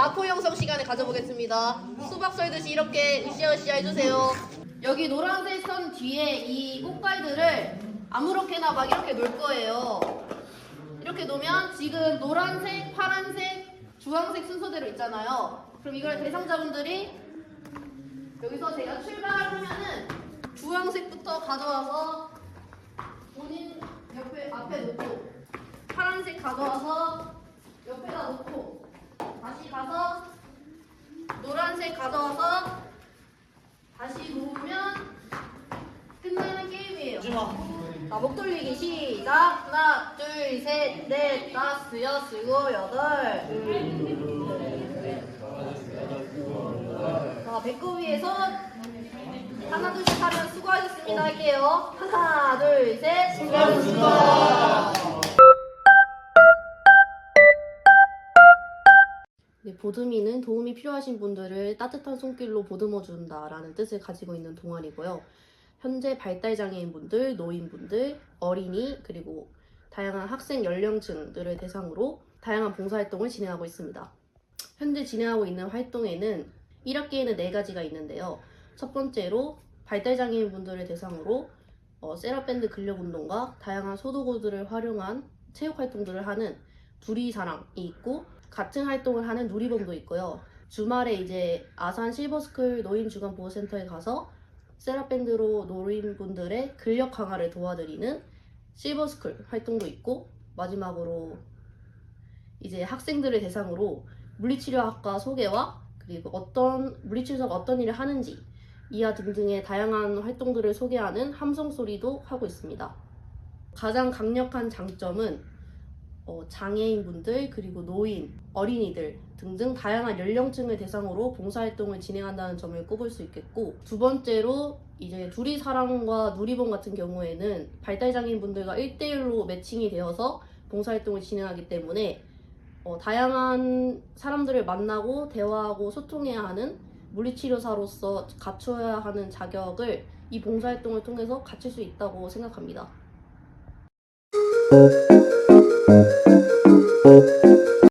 라포 형성 시간을 가져보겠습니다. 수박 썰듯이 이렇게 으쌰으쌰 해주세요. 여기 노란색 선 뒤에 이 꽃갈들을 아무렇게나 막 이렇게 놓을 거예요. 이렇게 놓으면 지금 노란색, 파란색, 주황색 순서대로 있잖아요. 그럼 이걸 대상자분들이 여기서 제가 출발하면은 주황색부터 가져와서 본인 옆에 앞에 놓고 파란색 가져와서 옆에다 놓고 가서 노란색 가져와서 다시 놓으면 끝나는 게임이에요. 자, 목 돌리기 시작. 하나, 둘, 셋, 넷, 다섯, 여섯, 일곱, 여덟. 자, 배꼽 위에 손. 하나, 둘, 셋 하면 수고하셨습니다. 할게요. 하나, 둘, 셋. 수고하셨습니다. 네, 보듬이는 도움이 필요하신 분들을 따뜻한 손길로 보듬어 준다라는 뜻을 가지고 있는 동아리고요. 현재 발달 장애인 분들, 노인 분들, 어린이, 그리고 다양한 학생 연령층들을 대상으로 다양한 봉사활동을 진행하고 있습니다. 현재 진행하고 있는 활동에는 1학기에는 4가지가 있는데요. 첫 번째로 발달 장애인 분들을 대상으로 어, 세라밴드 근력 운동과 다양한 소도구들을 활용한 체육 활동들을 하는 두리사랑이 있고 같은 활동을 하는 누리범도 있고요. 주말에 이제 아산 실버스쿨 노인 주간 보호센터에 가서 세라밴드로 노인분들의 근력 강화를 도와드리는 실버스쿨 활동도 있고 마지막으로 이제 학생들을 대상으로 물리치료학과 소개와 그리고 어떤 물리치료사가 어떤 일을 하는지 이하 등등의 다양한 활동들을 소개하는 함성 소리도 하고 있습니다. 가장 강력한 장점은 어, 장애인분들 그리고 노인, 어린이들 등등 다양한 연령층을 대상으로 봉사활동을 진행한다는 점을 꼽을 수 있겠고 두 번째로 이제 둘이 사랑과 누리봉 같은 경우에는 발달장애인분들과 1대1로 매칭이 되어서 봉사활동을 진행하기 때문에 어, 다양한 사람들을 만나고 대화하고 소통해야 하는 물리치료사로서 갖춰야 하는 자격을 이 봉사활동을 통해서 갖출 수 있다고 생각합니다.